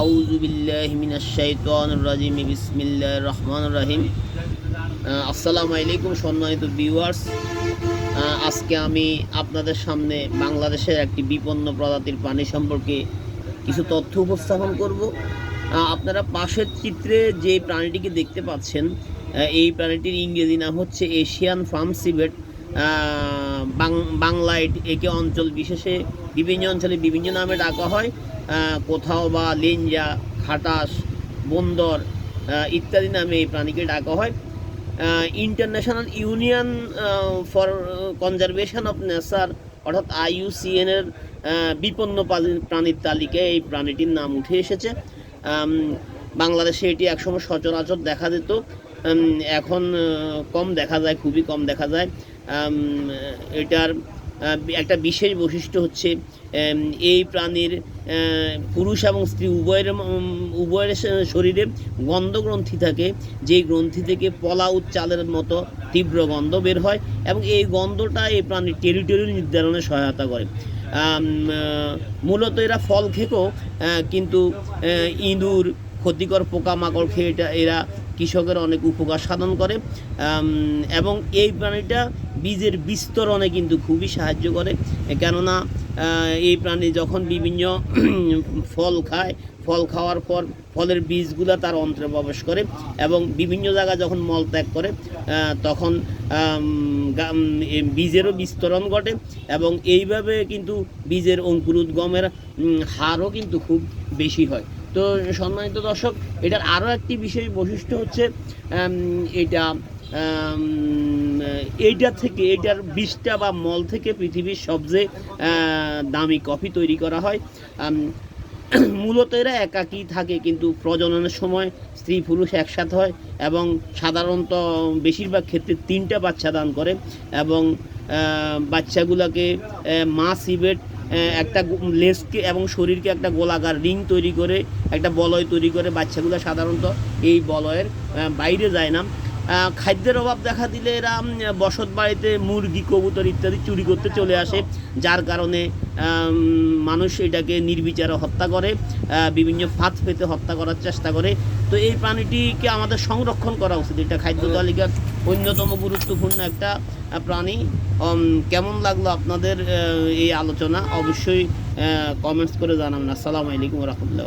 আউযু বিল্লাহি মিনাশ শাইতানির রাজিম, বিসমিল্লাহির রহমানির রহিম। আসসালামু আলাইকুম সম্মানিত ভিউয়ার্স। আজকে আমি আপনাদের সামনে বাংলাদেশের একটি বিপন্ন প্রজাতির প্রাণী সম্পর্কে কিছু তথ্য উপস্থাপন করব। আপনারা পাশের চিত্রে যে প্রাণীটিকে দেখতে পাচ্ছেন এই প্রাণীটির ইংরেজি নাম হচ্ছে এশিয়ান ফার্ম সিভেট। বাংলায় একে অঞ্চল বিশেষে বিভিন্ন অঞ্চলে বিভিন্ন নামে ডাকা হয়। কোথাও বা লেঞ্জা খাটাস বন্দর ইত্যাদি নামে এই প্রাণীকে ডাকা হয়। International union for conservation of nature অর্থাৎ আইইউসিএন এর আহ, বিপন্ন প্রাণীর তালিকায় এই প্রাণীটির নাম উঠে এসেছে। বাংলাদেশে এটি একসময় সচরাচর দেখা যেত এখন কম দেখা যায় খুবই কম দেখা যায়। এটার একটা বিশেষ বৈশিষ্ট্য হচ্ছে এই প্রাণীর পুরুষ এবং স্ত্রী উভয়ের উভয়ের শরীরে গন্ধগ্রন্থি থাকে, যেই গ্রন্থি থেকে পলাউত চালের মতো তীব্র গন্ধ বের হয় এবং এই গন্ধটা এই প্রাণীর টেরিটরি নির্ধারণে সহায়তা করে। মূলত এরা ফল খেকো কিন্তু ইঁদুর, ক্ষতিকর পোকামাকড় খেয়ে এটা, এরা কৃষকের অনেক উপকার সাধন করে। এবং এই প্রাণীটা বীজের বিস্তরণে কিন্তু খুবই সাহায্য করে। কেননা এই প্রাণী যখন বিভিন্ন ফল খায়, ফল খাওয়ার পর ফলের বীজগুলো তার অন্ত্রে প্রবেশ করে এবং বিভিন্ন জায়গায় যখন মল ত্যাগ করে তখন বীজেরও বিস্তরণ ঘটে এবং এইভাবে কিন্তু বীজের অঙ্কুরোদ্গমের হারও কিন্তু খুব বেশি হয়। তো সম্মানিত দর্শক, এটার আরও একটি বিশেষ বৈশিষ্ট্য হচ্ছে এটা এইটা থেকে এটার বিষটা বা মল থেকে পৃথিবীর সবচেয়ে দামি কফি তৈরি করা হয়। মূলত এরা একাকী থাকে, কিন্তু প্রজননের সময় স্ত্রী পুরুষ একসাথে হয় এবং সাধারণত বেশিরভাগ ক্ষেত্রে তিনটা বাচ্চা দান করে এবং বাচ্চাগুলোকে মা সিবেট একটা লেজকে এবং শরীরকে একটা গোলাকার রিং তৈরি করে, একটা বলয় তৈরি করে বাচ্চাগুলো সাধারণত এই বলয়ের বাইরে যায় না। খাদ্যের অভাব দেখা দিলে এরা বসত বাড়িতে মুরগি কবুতর ইত্যাদি চুরি করতে চলে আসে যার কারণে মানুষ এটাকে নির্বিচারে হত্যা করে বিভিন্ন ফাঁদ পেতে হত্যা করার চেষ্টা করে। তো এই প্রাণীটিকে আমাদের সংরক্ষণ করা উচিত। এটা খাদ্য তালিকার অন্যতম গুরুত্বপূর্ণ একটা প্রাণী। কেমন লাগল আপনাদের এই আলোচনা? অবশ্যই কমেন্টস করে জানাবেন। আসসালামু আলাইকুম রহমতুল্লাহ